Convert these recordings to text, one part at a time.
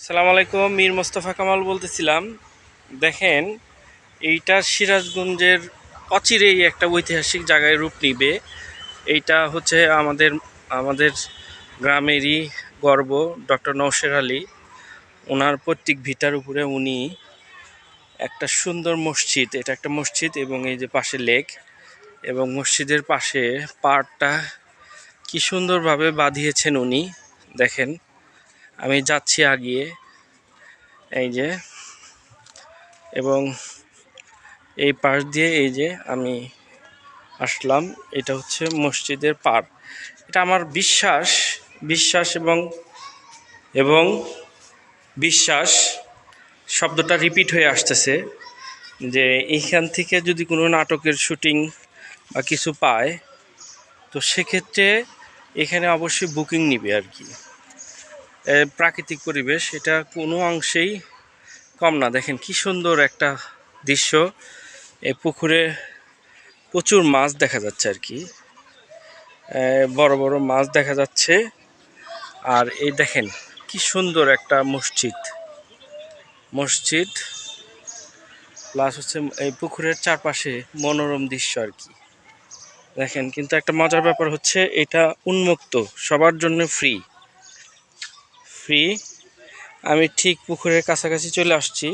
সালাম আলাইকুম, মীর মোস্তফা কামাল বলতেছিলাম। দেখেন, এইটা সিরাজগঞ্জের অচিরেই একটা ঐতিহাসিক জায়গায় রূপ নিবে। এইটা হচ্ছে আমাদের আমাদের গ্রামেরই গর্ব, ডক্টর নৌশের আলী। ওনার পৈতৃক ভিটার উপরে উনি একটা সুন্দর মসজিদ, এটা একটা মসজিদ এবং এই যে পাশে লেক এবং মসজিদের পাশে পাড়টা কি সুন্দরভাবে বাঁধিয়েছেন উনি। দেখেন আমি যাচ্ছি আগিয়ে। এই যে। এবং এই পাশ দিয়ে এই যে আমি আসলাম, এটা হচ্ছে মসজিদের পার। এটা আমার বিশ্বাস বিশ্বাস এবং এবং বিশ্বাস শব্দটা রিপিট হয়ে আসতেছে যে এইখান থেকে যদি কোনো নাটকের শুটিং বা কিছু পায়, তো সেক্ষেত্রে এখানে অবশ্যই বুকিং নিবে আর কি। প্রাকৃতিক পরিবেশ, এটা কোনো অংশেই কম না। দেখেন কি সুন্দর একটা দৃশ্য। এই পুকুরে প্রচুর মাছ দেখা যাচ্ছে আর কি। বড় বড় মাছ দেখা যাচ্ছে। আর এই দেখেন কি সুন্দর একটা মসজিদ। মসজিদ, প্লাস হচ্ছে এই পুকুরের চারপাশে মনোরম দৃশ্য আর কি। দেখেন, কিন্তু একটা মজার ব্যাপার হচ্ছে, এটা উন্মুক্ত, সবার জন্য ফ্রি। ফ্রি আমি ঠিক পুকুরের কাছাকাছি চলে আসছি।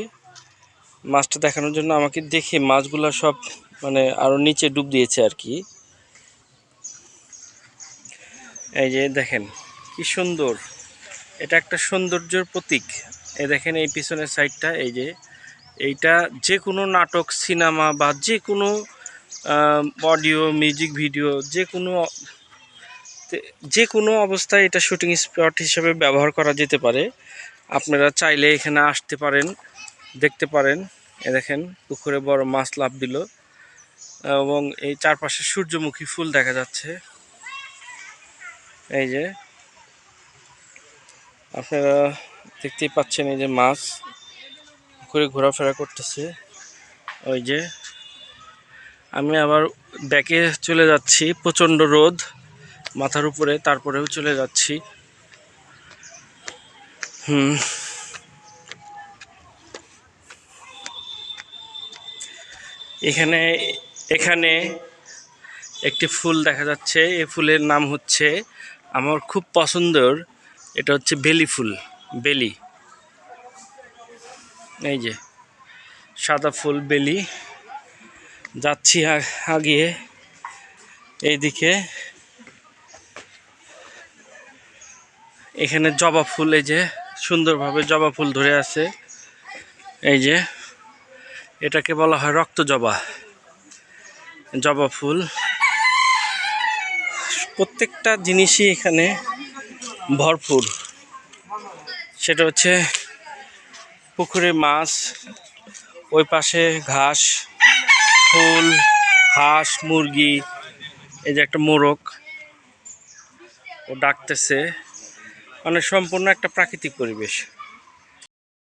মাছটা দেখানোর জন্য আমাকে দেখে মাছগুলো সব মানে আরও নিচে ডুব দিয়েছে আর কি। এই যে দেখেন, কি সুন্দর। এটা একটা সৌন্দর্যের প্রতীক। এই দেখেন এই পিছনের সাইডটা, এই যে এইটা যে কোনো নাটক, সিনেমা বা যে কোনো অডিও, মিউজিক ভিডিও যে কোনো যে কোনো অবস্থায় এটা শুটিং স্পট হিসেবে ব্যবহার করা যেতে পারে। আপনারা চাইলে এখানে আসতে পারেন, দেখতে পারেন। এ দেখেন, পুকুরে বড় মাছ লাভ দিল। এবং এই চারপাশে সূর্যমুখী ফুল দেখা যাচ্ছে। এই যে, আপনারা দেখতেই পাচ্ছেন এই যে মাছ পুকুরে ঘোরাফেরা করতেছে। ওই যে, আমি আবার ব্যাকে চলে যাচ্ছি, প্রচণ্ড রোদ। মাথার উপরে, তারপরেও চলে যাচ্ছি। হুম। এখানে এখানে একটি ফুল দেখা যাচ্ছে। এই ফুলের নাম হচ্ছে, আমার খুব পছন্দের, এটা হচ্ছে বেলি ফুল, বেলি। এই যে, সাদা ফুল, বেলি। যাচ্ছি আগিয়ে, এইদিকে। এখানে জবা ফুল, এই যে সুন্দরভাবে জবা ফুল ধরে আছে। এই যে এটাকে বলা হয় রক্ত জবা জবা ফুল। প্রত্যেকটা জিনিসই এখানে ভরপুর। সেটা হচ্ছে পুকুরে মাছ, ওই পাশে ঘাস, ফুল, হাঁস, মুরগি, এই যে একটা মোরগ। ও ডাকতেছে। মানে সম্পূর্ণ একটা প্রাকৃতিক পরিবেশ।